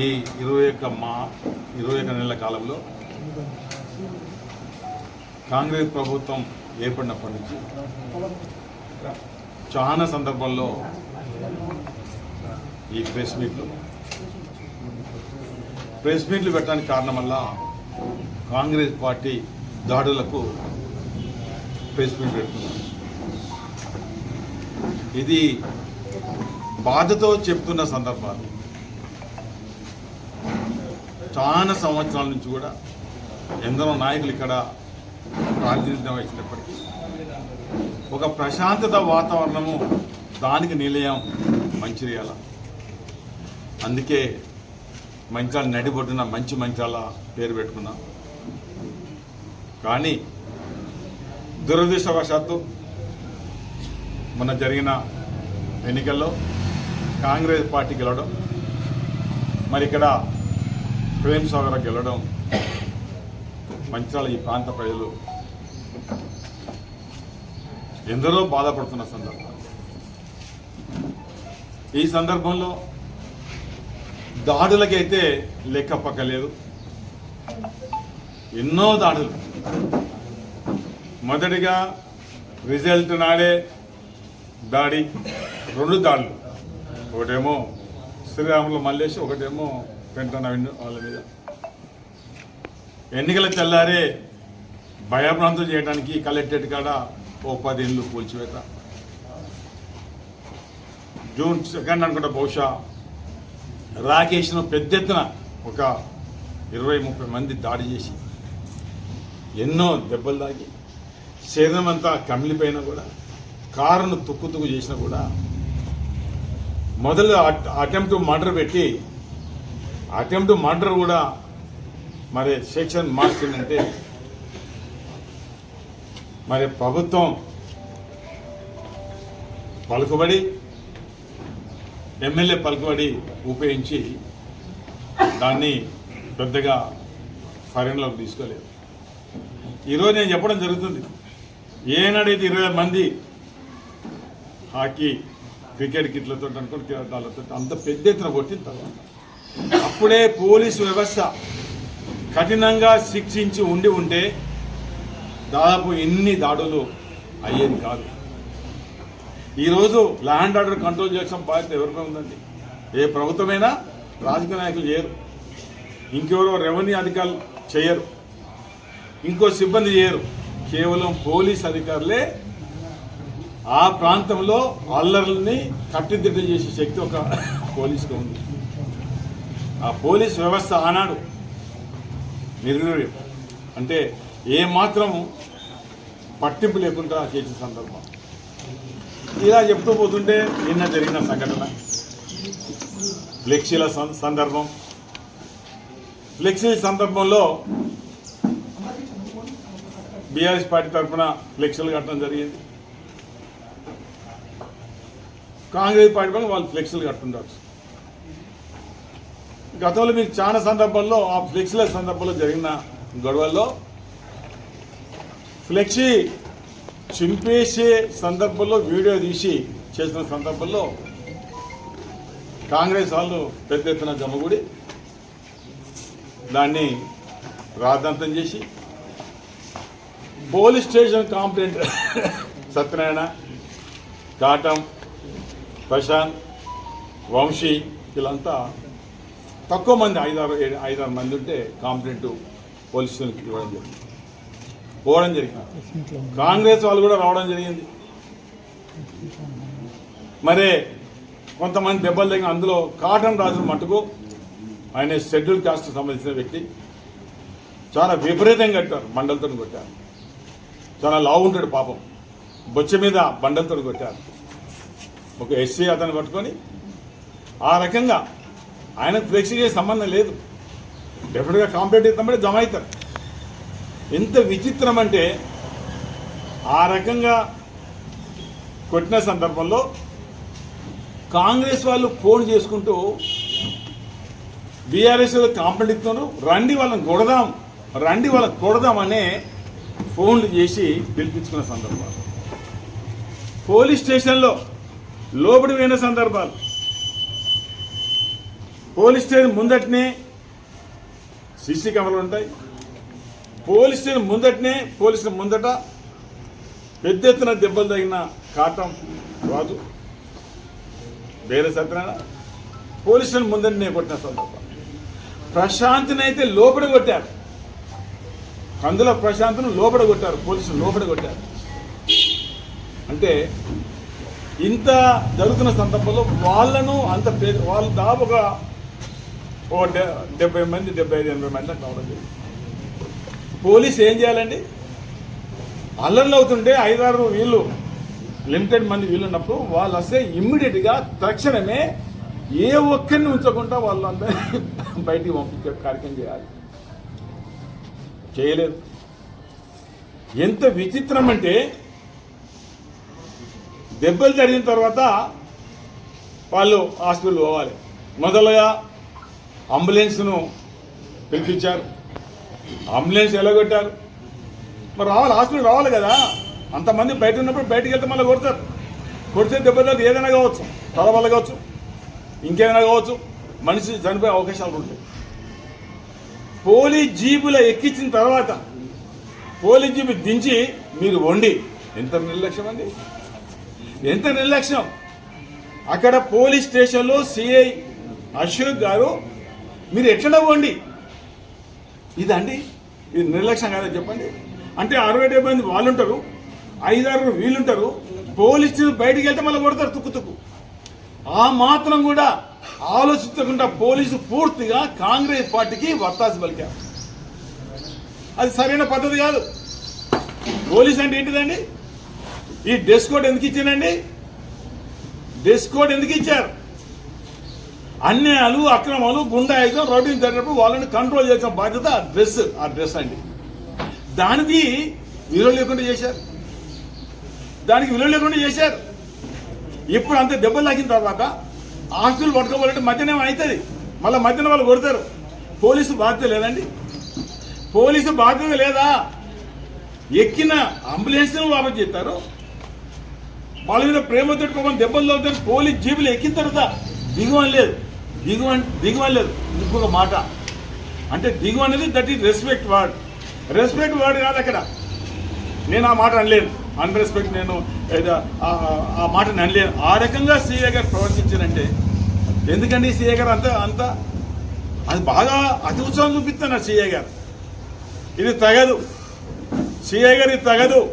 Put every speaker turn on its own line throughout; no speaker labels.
ఈ ఇరవై ఒక్క మా ఇరవై ఒక్క నెలల కాలంలో కాంగ్రెస్ ప్రభుత్వం ఏర్పడినప్పటి నుంచి చాలా సందర్భాల్లో ఈ ప్రెస్ మీట్లు ప్రెస్ మీట్లు పెట్టడానికి కారణం వల్ల కాంగ్రెస్ పార్టీ దాడులకు ప్రెస్ మీట్ పెడుతున్నారు. ఇది బాధతో చెప్తున్న సందర్భాలు. చాలా సంవత్సరాల నుంచి కూడా ఎందరో నాయకులు ఇక్కడ ప్రాతినిధ్యం వహించినప్పటికీ ఒక ప్రశాంతత వాతావరణము దానికి నిలయం మంచిర్యాల. అందుకే మంచాల నడిబొడ్డున మంచి మంచాల పేరు పెట్టుకున్నాం. కానీ దురదృష్టవశాత్తు మొన్న జరిగిన ఎన్నికల్లో కాంగ్రెస్ పార్టీ గెలవడం మరి ఇక్కడ ప్రేమ్ సాగర్ గెలవడం మంచాల ఈ ప్రాంత ప్రజలు ఎందరో బాధపడుతున్న సందర్భం. ఈ సందర్భంలో దాడులకైతే లెక్కపక్కలేదు ఎన్నో దాడులు. మొదటిగా రిజల్ట్ నాడే దాడి రెండు దాడులు. ఒకటేమో శ్రీరాములు మల్లేసి ఒకటేమో పెంట వాళ్ళ మీద. ఎన్నికల తెల్లారే భయభ్రాంతం చేయడానికి కలెక్టరేట్ కాడ ఓ పది ఇళ్ళు కూల్చివేత. జూన్ సెకండ్ అనుకుంటా బహుశా రాకేష్ను పెద్ద ఎత్తున ఒక ఇరవై ముప్పై మంది దాడి చేసి ఎన్నో దెబ్బలు తాగి శరీరం అంతా కమిలిపోయినా కూడా కారును తుక్కు తుక్కు చేసినా కూడా మొదలు అటెంప్ట్ మర్డర్ పెట్టి అటెంప్ట్ మర్డర్ కూడా మరి సెక్షన్ మార్చిందంటే మరి ప్రభుత్వం పలుకుబడి ఎమ్మెల్యే పలుకుబడి ఉపయోగించి దాన్ని పెద్దగా పరిగణలోకి తీసుకోలేదు. ఈరోజు నేను చెప్పడం జరుగుతుంది. ఏనాడైతే ఇరవై మంది హాకీ క్రికెట్ కిట్లతో అనుకుంటే కిరాటాలతో అంత పెద్ద ఎత్తున కొట్టిన తర్వాత అప్పుడే పోలీసు వ్యవస్థ కఠినంగా శిక్షించి ఉండి ఉంటే దాదాపు ఎన్ని దాడులు అయ్యేది కాదు. ఈరోజు ల్యాండ్ ఆర్డర్ కంట్రోల్ చేసిన బాధ్యత ఎవరిపై ఉందండి? ఏ ప్రభుత్వమైనా రాజకీయ నాయకులు చేయరు. ఇంకెవరో రెవెన్యూ అధికారులు చేయరు. ఇంకో సిబ్బంది చేయరు. కేవలం పోలీస్ అధికారులే ఆ ప్రాంతంలో అల్లర్లని కట్టుదిట్టం చేసే శక్తి ఒక పోలీసుకు ఉంది. ఆ పోలీస్ వ్యవస్థ ఆనాడు నిర్వీర్యం. అంటే ఏమాత్రం పట్టింపు లేకుండా చేసిన సందర్భం. ఇలా చెప్తూ పోతుంటే నిన్న జరిగిన సంఘటన. ఫ్లెక్సీల సందర్భం. ఫ్లెక్సీ సందర్భంలో బీఆర్ఎస్ పార్టీ తరఫున ఫ్లెక్సీలు కట్టడం జరిగింది. కాంగ్రెస్ పార్టీ పైన వాళ్ళు ఫ్లెక్సీలు కట్టుండవచ్చు గతంలో మీకు చాలా సందర్భాల్లో ఆ ఫ్లెక్సీల సందర్భంలో జరిగిన గొడవల్లో ఫ్లెక్సీ చింపేసే సందర్భంలో వీడియో తీసి చేసిన సందర్భంలో కాంగ్రెస్ వాళ్ళు పెద్ద ఎత్తున జమగుడి దాన్ని రాద్ధాంతం చేసి police station complaint Satyanarayana Katam Prashanth Vamsi వీళ్ళంతా తక్కువ మంది ఐదారు ఐదారు మంది ఉంటే కాంప్లైంట్ పోలీస్ స్టేషన్కి ఇవ్వడం జరిగింది. పోవడం జరిగింది. కాంగ్రెస్ వాళ్ళు కూడా రావడం జరిగింది. మరే కొంతమంది దెబ్బలు తగిన అందులో కాటన్ రాజుల మటుకు ఆయన షెడ్యూల్ కాస్ట్ సంబంధించిన వ్యక్తి. చాలా విపరీతంగా కట్టారు బండలతో కొట్టారు. చాలా లావు ఉంటాడు పాపం. బొచ్చ మీద బండలతో కొట్టారు. ఒక ఎస్సీ అతను పట్టుకొని ఆ రకంగా ఆయన ఫ్లెక్సీకి సంబంధం లేదు. డెఫినెట్గా కాంప్లీట్ ఇద్దామంటే జమ అవుతారు. ఎంత విచిత్రం అంటే ఆ రకంగా కొట్టిన సందర్భంలో కాంగ్రెస్ వాళ్ళు ఫోన్ చేసుకుంటూ బీఆర్ఎస్ కాంప్లైంట్ ఇస్తున్నారు. రండి వాళ్ళని కొడదాం రండి వాళ్ళని కొడదామనే ఫోన్లు చేసి పిలిపించుకున్న సందర్భాలు. పోలీస్ స్టేషన్లో లోబడి పోయిన సందర్భాలు. పోలీస్ స్టేషన్ ముందటనే సీసీ కెమెరాలు ఉంటాయి. పోలీస్ స్టేషన్ ముందటనే పోలీసుల ముందట పెద్ద ఎత్తున దెబ్బలు తగిన కాటం రాజు వేరే సత్యనారాయణ పోలీస్ స్టేషన్ ముందటనే కొట్టిన సందర్భం. ప్రశాంత్ని అయితే లోపల కొట్టారు. అందులో ప్రశాంత్ను లోపల కొట్టారు పోలీసులు లోపల కొట్టారు. అంటే ఇంత జరుగుతున్న సందర్భంలో వాళ్ళను అంత వాళ్ళు దాదాపుగా ఓ డె డెబ్బై మంది డెబ్బై ఐదు ఎనభై మంది అట్లా అవడం జరిగింది పోలీస్ ఏం చేయాలండి? అల్లర్లు అవుతుంటే ఐదారు వీళ్ళు లిమిటెడ్ మంది వీళ్ళు ఉన్నప్పుడు వాళ్ళు వస్తే ఇమ్మీడియట్గా తక్షణమే ఏ ఒక్కరిని ఉంచకుండా వాళ్ళందరూ బయటికి పంపించే కార్యక్రమం చేయాలి. చేయలేదు. ఎంత విచిత్రం అంటే దెబ్బలు జరిగిన తర్వాత వాళ్ళు హాస్పిటల్ పోవాలి. మొదలుగా అంబులెన్స్ను పిలిపించారు. అంబులెన్స్ ఎలాగొట్టారు మరి రావాలి హాస్పిటల్ రావాలి కదా. అంతమంది బయట ఉన్నప్పుడు బయటకు వెళ్తే మళ్ళీ కొడతారు. కొడితే దెబ్బతారు ఏదైనా కావచ్చు తల వల్ల కావచ్చు ఇంకేదైనా కావచ్చు మనిషి చనిపోయే అవకాశాలు ఉంటాయి. పోలీస్ జీబులో ఎక్కించిన తర్వాత పోలీస్ జీబు దించి మీరు వండి. ఎంత నిర్లక్ష్యం అండి? ఎంత నిర్లక్ష్యం? అక్కడ పోలీస్ స్టేషన్లో సిఐ అశోక్ గారు మీరు ఎట్లా వండి ఇదండి ఇది నిర్లక్ష్యం కాదా చెప్పండి. అంటే అరవై డెబ్బై మంది వాళ్ళు ఉంటారు ఐదారు వీళ్ళుంటారు పోలీసులు బయటికి వెళ్తే మళ్ళీ కొడతారు తుక్కు తుక్కు. ఆ మాత్రం కూడా ఆలోచించకుండా పోలీసు పూర్తిగా కాంగ్రెస్ పార్టీకి వత్తాసు పలికారు. అది సరైన పద్ధతి కాదు. పోలీస్ అంటే ఏంటిదండి? ఈ డ్రెస్ కోడ్ ఎందుకు ఇచ్చానండి డ్రెస్ కోడ్ ఎందుకు ఇచ్చారు? అన్యాయాలు అక్రమాలు గుండాయుధం రౌడీని జరిగినప్పుడు వాళ్ళని కంట్రోల్ చేసిన బాధ్యత ఆ డ్రెస్ ఆ డ్రెస్ అండి. దానికి విలువ లేకుండా చేశారు. దానికి విలువ లేకుండా చేశారు. ఇప్పుడు అంత దెబ్బలు తాకిన తర్వాత ఆస్తులు పట్టుకోవాలంటే మధ్యాహ్నం అవుతుంది. మళ్ళీ మధ్యాహ్నం వాళ్ళు కొడతారు. పోలీసు బాధ్యత లేదండి. పోలీసు బాధ్యత లేదా? ఎక్కిన అంబులెన్స్ వాపస్ చేస్తారు. వాళ్ళ మీద ప్రేమ పాపం దెబ్బలు తగ్గుతారు పోలీస్ జీబులు ఎక్కిన తర్వాత దిగువని లేదు. దిగువ దిగువని లేదు. ఇంకొక మాట. అంటే దిగువ అనేది that is respect word respect word కాదు అక్కడ. నేను ఆ మాట అనలేను. అన్రెస్పెక్ట్ నేను ఆ- మాటని అనలేను. ఆ రకంగా సీఏ గారు ప్రవర్తించారంటే ఎందుకండి సీఏ గారు అంత అంత? అది బాగా అతి ఉత్సాహం చూపిస్తున్నారు సీఏ గారు. ఇది తగదు. సీఏ గారు ఇది తగదు.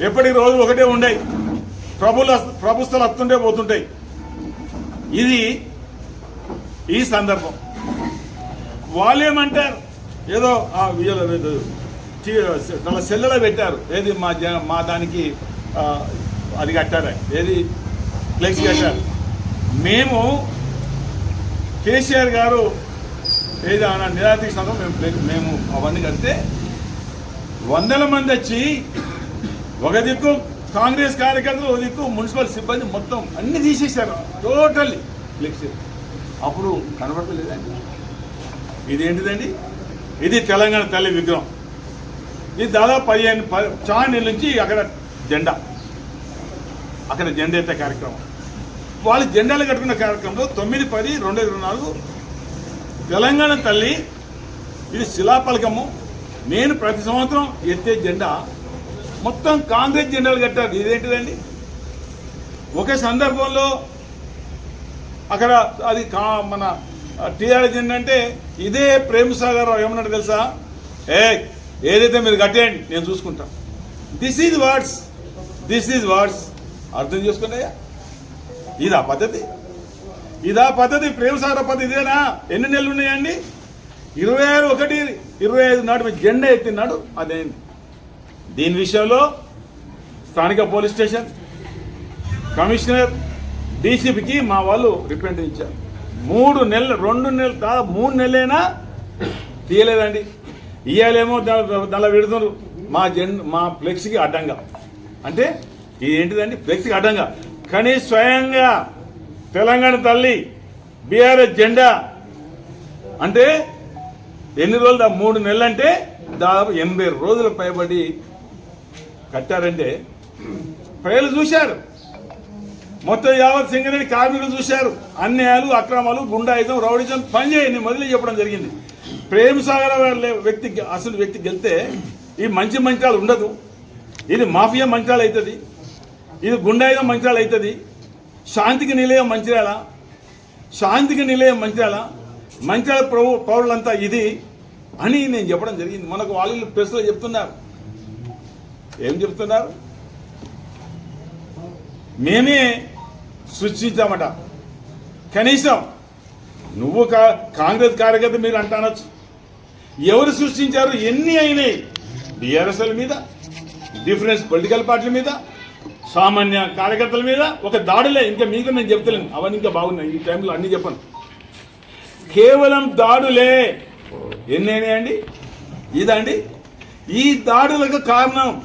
ఎప్పటికి రోజు ఒకటే ఉండయి. ప్రభుల ప్రభుత్వాలు వస్తుంటే పోతుంటాయి. ఇది ఈ సందర్భం. వాళ్ళేమంటారు ఏదో వాళ్ళ సెల్లలో పెట్టారు. ఏది మా జ మా దానికి అది కట్టారు? ఏది? ఫ్లెక్స్ కట్టారు. మేము కేసీఆర్ గారు ఏది ఆయన నిరాదీక్ష మేము మేము అవన్నీ కడితే వందల మంది వచ్చి ఒక దిక్కు కాంగ్రెస్ కార్యకర్తలు ఒక దిక్కు మున్సిపల్ సిబ్బంది మొత్తం అన్ని తీసేశారు. టోటల్లీ. ఫ్లెక్సీ. అప్పుడు కనబడలేదండి ఇది ఏంటిదండి ఇది తెలంగాణ తల్లి విగ్రహం. ఇది దాదాపు పదిహేను పది నుంచి అక్కడ జెండా. అక్కడ జెండా ఎత్తే కార్యక్రమం. వాళ్ళు జెండాలు కట్టుకున్న కార్యక్రమంలో తొమ్మిది పది రెండు ఇరవై నాలుగు తెలంగాణ తల్లి ఇది శిలాపలకము నేను ప్రతి సంవత్సరం ఎత్తే జెండా మొత్తం కాంగ్రెస్ జెండాలు కట్టారు. ఇదేంటిదండి? ఒకే సందర్భంలో అక్కడ అది కా మన టీఆర్ఎస్ ఏంటంటే ఇదే ప్రేమ్ సాగర్ రావు ఏమన్నాడు తెలుసా? ఏ ఏదైతే మీరు కట్టేయండి నేను చూసుకుంటా. This is words this is words అర్థం చేసుకున్నాయా ఇదా పద్ధతి. ఇదా పద్ధతి ప్రేమ సాగర పద్ధతి ఇదేనా? ఎన్ని నెలలు ఉన్నాయండి? ఇరవై ఆరు ఒకటి ఇరవై ఐదు నాడు మీరు జెండా ఎత్తినాడు అదేంది? దీని విషయంలో స్థానిక పోలీస్ స్టేషన్ కమిషనర్ డీసీపీకి మా వాళ్ళు రిప్రజెంట్ ఇచ్చారు. మూడు నెలలు రెండు నెలలు దాదాపు మూడు నెలలైనా తీయలేదండి. ఇయ్యాలేమో దానిలో పెడుతున్నారు మా జెన్ మా ఫ్లెక్స్కి అడ్డంగా. అంటే ఇది ఏంటిదండి ఫ్లెక్స్కి అడ్డంగా. కానీ స్వయంగా తెలంగాణ తల్లి బీఆర్ఎస్ జెండా. అంటే ఎన్ని రోజులు దా- మూడు నెలలు అంటే దాదాపు ఎనభై రోజులు పైబడి కట్టారంటే ప్రజలు చూశారు. మొత్తం యావత్ సింగరేణి కార్మికులు చూశారు. అన్యాయాలు అక్రమాలు గుండాయిజం రౌడిజం పనిచేయి మొదలు చెప్పడం జరిగింది. ప్రేమ్ సాగర్ వ్యక్తి అసలు వ్యక్తి గెలితే ఈ మంచి మంచాలు ఉండదు. ఇది మాఫియా మంచాలు అవుతుంది. ఇది గుండాయిజం మంచాలు అవుతుంది. శాంతికి నిలయం మంచిర్యాల శాంతికి నిలయం మంచిర్యాల మంచిర్యాల ప్రభు పౌరులంతా ఇది అని నేను చెప్పడం జరిగింది. మనకు వాళ్ళు ప్రెస్లో చెప్తున్నారు. ఏం చెప్తున్నారు? మేమే సృష్టించామట. కనీసం నువ్వు కా- కాంగ్రెస్ కార్యకర్త మీరు అంటానొచ్చు ఎవరు సృష్టించారు? ఎన్ని అయినాయి? బీఆర్ఎస్ఎల్ మీద డిఫరెన్స్ పొలిటికల్ పార్టీల మీద సామాన్య కార్యకర్తల మీద. ఒక దాడులే ఇంకా మీకు నేను చెప్తలేను. అవన్నీ ఇంకా బాగున్నాయి. ఈ టైంలో అన్ని చెప్పను. కేవలం దాడులే. ఎన్ని అయినాయండి? ఇదండి ఈ దాడులకు కారణం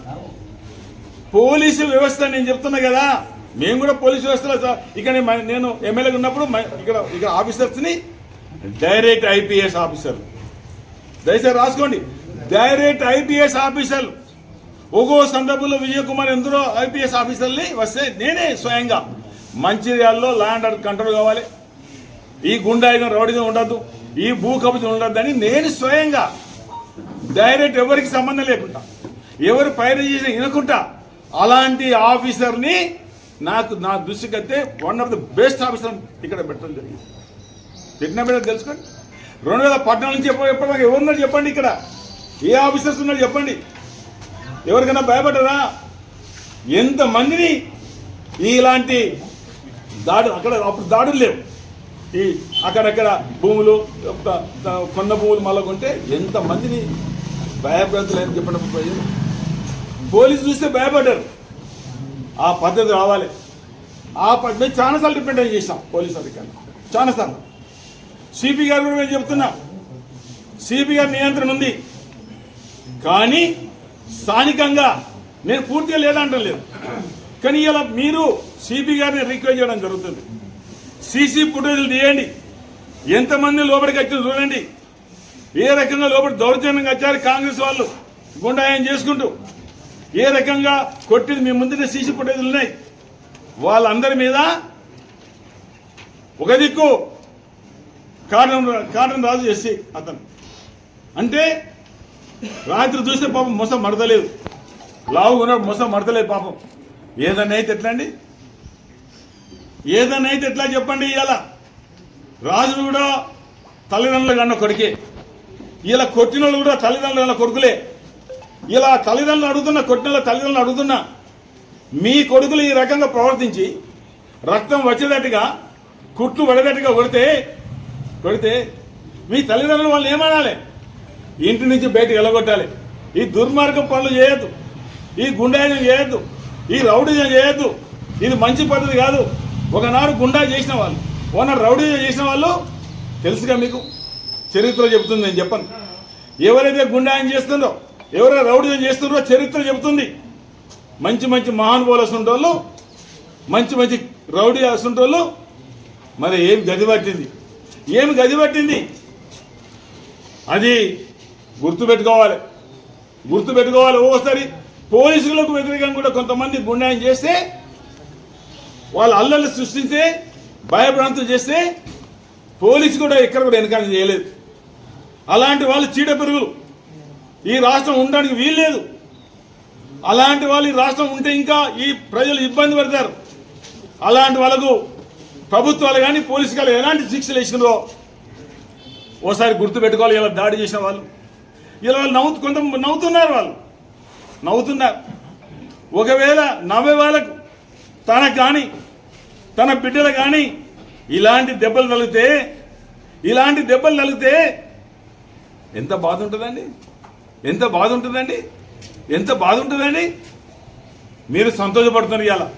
పోలీసు వ్యవస్థ నేను చెప్తున్నా కదా. మేము కూడా పోలీసు వ్యవస్థలో స- ఇక్కడ నేను- ఎమ్మెల్యేగా ఉన్నప్పుడు మ- ఇక్కడ ఇక్కడ ఆఫీసర్స్ని డైరెక్ట్ ఐపీఎస్ ఆఫీసర్. దయచేసి రాసుకోండి. డైరెక్ట్ ఐపీఎస్ ఆఫీసర్లు ఒక్కో సందర్భంలో విజయ్ కుమార్ ఎందరో ఐపీఎస్ ఆఫీసర్ని వస్తే నేనే స్వయంగా మంచిర్యాలలో ల్యాండ్ ఆర్డర్ కంట్రోల్ కావాలి. ఈ గుండాయిగా రౌడీగా ఉండద్దు. ఈ భూ కబ్జం ఉండద్దు అని నేను స్వయంగా డైరెక్ట్ ఎవరికి సంబంధం లేకుండా ఎవరు పైన చేసిన వినకుండా అలాంటి ఆఫీసర్ని నాకు నా దృష్టికి అయితే one of the best officer ఇక్కడ పెట్టడం జరిగింది. పెట్టిన మీద తెలుసుకోండి. రెండు వేల పద్నాలుగు నుంచి ఎప్పుడు ఎప్పటిదాకా ఎవరున్నారు చెప్పండి ఇక్కడ? ఏ ఆఫీసర్స్ ఉన్నారు చెప్పండి. ఎవరికైనా భయపడ్డారా ఎంతమందిని ఇలాంటి దాడు అక్కడ అప్పుడు దాడులు లేవు. ఈ అక్కడక్కడ భూములు ఒక- కొన్న భూములు మళ్ళకుంటే ఎంతమందిని భయపడతలేని చెప్పడం పోయింది. పోలీసు చూస్తే భయపడ్డారు. ఆ పద్ధతి రావాలి. ఆ పద్ధతి చాలాసార్లు రిప్రజెంట్ చేశాం పోలీస్ అధికారులు. చాలాసార్లు సిపి గారు కూడా నేను చెప్తున్నా. సిపి గారి నియంత్రణ ఉంది. కానీ స్థానికంగా నేను పూర్తిగా లేదంటం లేదు కానీ ఇలా మీరు సిపి గారిని రిక్వెస్ట్ చేయడం జరుగుతుంది. సీసీ ఫుటేజ్లు తీయండి. ఎంతమంది లోపలికి వచ్చారు చూడండి. ఏ రకంగా లోపలి దౌర్జన్యంగా వచ్చారు కాంగ్రెస్ వాళ్ళు? గుండాయం చేసుకుంటూ. ఏ రకంగా కొట్టింది మీ ముందునే సీసీ ఫుటేజ్లు ఉన్నాయి? వాళ్ళందరి మీద ఒక దిక్కు కాటన్ కారణం రాజు ఎస్సీ అతను. అంటే రాత్రి చూస్తే పాపం మొసం మడతలేదు లావు ఉన్నప్పుడు మొసం మడతలేదు పాపం. ఏదన్నా అయితే ఎట్లా అండి ఏదన్నా అయితే ఎట్లా చెప్పండి ఇవాళ రాజు కూడా తల్లిదండ్రులు కన్న కొడుకే. ఇలా కొట్టిన వాళ్ళు కూడా తల్లిదండ్రులు కన్న కొడుకులే. ఇలా తల్లిదండ్రులు అడుగుతున్న కొట్టిన తల్లిదండ్రులు అడుగుతున్నా మీ కొడుకులు ఈ రకంగా ప్రవర్తించి రక్తం వచ్చేటట్టుగా కుట్లు పడేటట్టుగా కొడితే కొడితే మీ తల్లిదండ్రులు వాళ్ళు ఏమనాలి? ఇంటి నుంచి బయటకు వెళ్ళగొట్టాలి. ఈ దుర్మార్గం పనులు చేయొద్దు. ఈ గుండాయిజం చేయొద్దు. ఈ రౌడీజం చేయొద్దు. ఇది మంచి పద్ధతి కాదు. ఒకనాడు గుండా చేసిన వాళ్ళు ఒకనాడు రౌడీజం చేసిన వాళ్ళు తెలుసుగా మీకు చరిత్ర చెబుతుంది నేను చెప్పను. ఎవరైతే గుండాయం చేస్తుందో ఎవరైనా రౌడీ చేస్తున్నారో చరిత్ర చెబుతుంది. మంచి మంచి మహానుభావులు వస్తుంటోళ్ళు మంచి మంచి రౌడీ వస్తుంటోళ్ళు మరి ఏం గది పట్టింది? ఏమి గది పట్టింది? అది గుర్తుపెట్టుకోవాలి. గుర్తుపెట్టుకోవాలి ఓసారి. పోలీసులకు వ్యతిరేకంగా కూడా కొంతమంది గుండాయం చేస్తే వాళ్ళ అల్లలు సృష్టించే భయభ్రాంతులు చేస్తే పోలీసు కూడా ఇక్కడ కూడా వెనకాల చేయలేదు. అలాంటి వాళ్ళు చీడ పెరుగులు. ఈ రాష్ట్రం ఉండడానికి వీల్లేదు. అలాంటి వాళ్ళు ఈ రాష్ట్రం ఉంటే ఇంకా ఈ ప్రజలు ఇబ్బంది పడతారు. అలాంటి వాళ్ళకు ప్రభుత్వాలు కానీ పోలీసు కానీ ఎలాంటి శిక్షలు ఇచ్చినదో ఓసారి గుర్తు పెట్టుకోవాలి ఇలా దాడి చేసిన వాళ్ళు. ఇలా వాళ్ళు నవ్వు కొంత నవ్వుతున్నారు వాళ్ళు. నవ్వుతున్నారు. ఒకవేళ నవ్వే వాళ్ళకు తన కానీ తన బిడ్డలు కానీ ఇలాంటి దెబ్బలు తగిలితే ఇలాంటి దెబ్బలు తగిలితే ఎంత బాధ ఉంటుందండి? ఎంత బాధ ఉంటుందండి? ఎంత బాధ ఉంటుందండి? మీరు సంతోషపడుతున్నారు ఇవాళ.